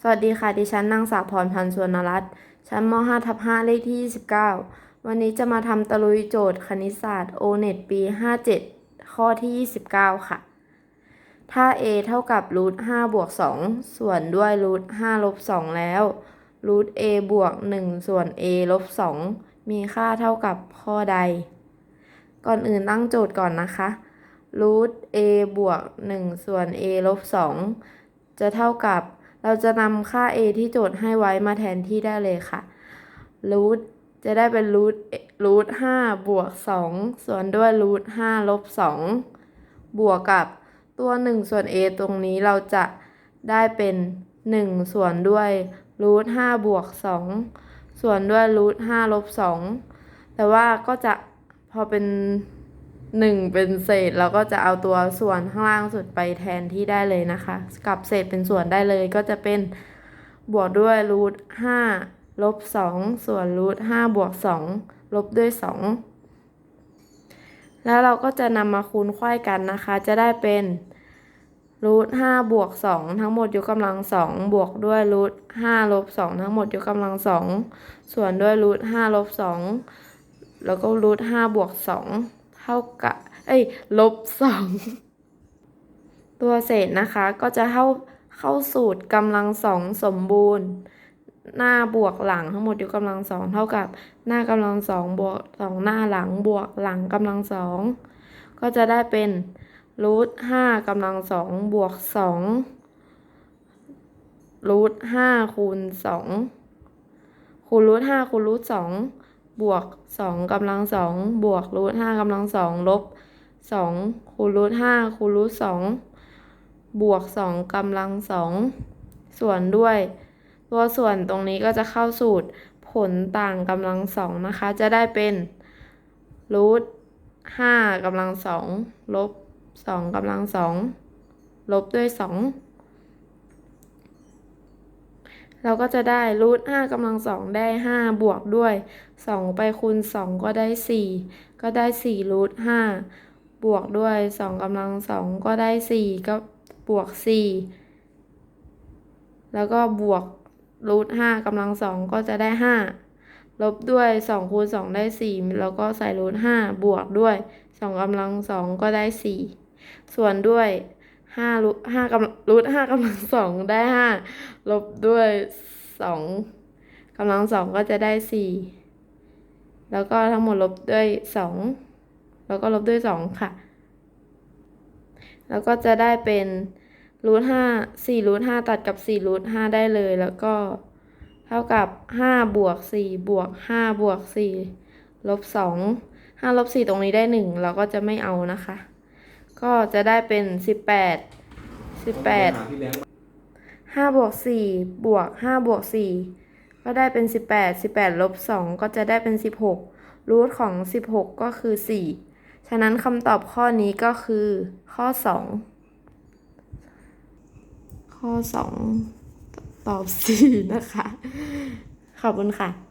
สวัสดีค่ะ ดิฉันนางสาวพรพันธ์สวนรัตน์ชั้นม 5 ทับ5เลขที่ 29 วันนี้จะมาทำตะลุยโจทย์คณิตศาสตร์ o n e t ปี 57 ข้อที่ 29 ค่ะ ถ้า a เท่ากับรูท5บวก2ส่วนด้วยรูท5ลบ2แล้วรูท a บวก 1 ส่วน a ลบ2มีค่าเท่ากับข้อใด ก่อนอื่นตั้งโจทย์ก่อนนะคะรูท a บวก 1 ส่วน a ลบ2จะเท่ากับ เราจะนำค่า a ที่โจทย์ให้ไว้มาแทนที่ได้เลยค่ะรูทจะได้เป็นรูทรูท5บวก2ส่วนด้วยรูท5ลบ2บวกกับตัว1ส่วน a ตรงนี้เราจะได้เป็น1ส่วนด้วยรูท5บวก2ส่วนด้วยรูท5ลบ2แต่ว่าก็จะพอเป็น 1 เป็นเศษเราก็จะเอาตัวส่วนข้างล่างสุดไปแทนที่ได้เลยนะคะกับเศษเป็นส่วนได้เลยก็จะเป็นบวกด้วยรูท5ลบ2ส่วนรูท5บวก2ลบด้วย2แล้วเราก็จะนำมาคูณค่อยกันนะคะ จะได้เป็นรูท5บวก2ทั้งหมดยกกำลัง2บวกด้วยรูท5ลบ2ทั้งหมดยกกำลัง2ส่วนด้วยรูท5ลบ2แล้วก็รูท5บวก2 เท่ากับ เอ้ย ลบ2ตัวเศษนะคะ ก็จะเข้าเข้าสูตรกำลังสองสมบูรณ์ หน้าบวกหลังทั้งหมดยกกำลังสองเท่ากับ หน้ากำลังสองบวกสองหน้าหลังบวกหลังกำลังสองก็จะได้เป็นรูทห้ากำลังสองบวกสองรูทห้าคูณสองคูณรูทห้าคูณรูทสอง บวกสองกำลังสองบวกรูทห้ากำลังสองลบสองคูณรูทห้าคูณรูทสองบวกสองกำลังสองส่วนด้วย ตัวส่วนตรงนี้ก็จะเข้าสูตรผลต่างกำลังสองนะคะ จะได้เป็นรูทห้ากำลังสองลบสองกำลังสองลบด้วยสอง เราก็จะได้รูทห้ากำลังสองได้ห้าบวกด้วยสองไปคูณสองก็ได้สี่ก็ได้สี่รูทห้าบวกด้วยสองกำลังสองก็ได้สี่ก็บวกสี่แล้วก็บวกรูทห้ากำลังสองก็จะได้ห้าลบด้วยสองคูณสองได้สี่แล้วก็ใส่รูทห้าบวกด้วยสองกำลังสองก็ได้สี่ส่วนด้วย ห้ารูทห้ากำรูทห้ากำลังสองได้ห้าลบด้วยสองกำลังสองก็จะได้สี่แล้วก็ทั้งหมดลบด้วยสองแล้วก็ลบด้วยสองค่ะ แล้วก็จะได้เป็นรูทห้าสี่รูทห้าตัดกับสี่รูทห้าได้เลย แล้วก็เท่ากับห้าบวกสี่บวกห้าบวกสี่ลบสองห้าลบสี่ตรงนี้ได้หนึ่งเราก็จะไม่เอานะคะ ก็จะได้เป็นสิบแปดสิบแปดห้าบวกสี่บวกห้าบวกสี่ก็ได้เป็นสิบแปดสิบแปดลบสองก็จะได้เป็นสิบหกรูทของสิบหกก็คือสี่ฉะนั้นคำตอบข้อนี้ก็คือข้อสองข้อสองตอบสี่นะคะ ขอบคุณค่ะ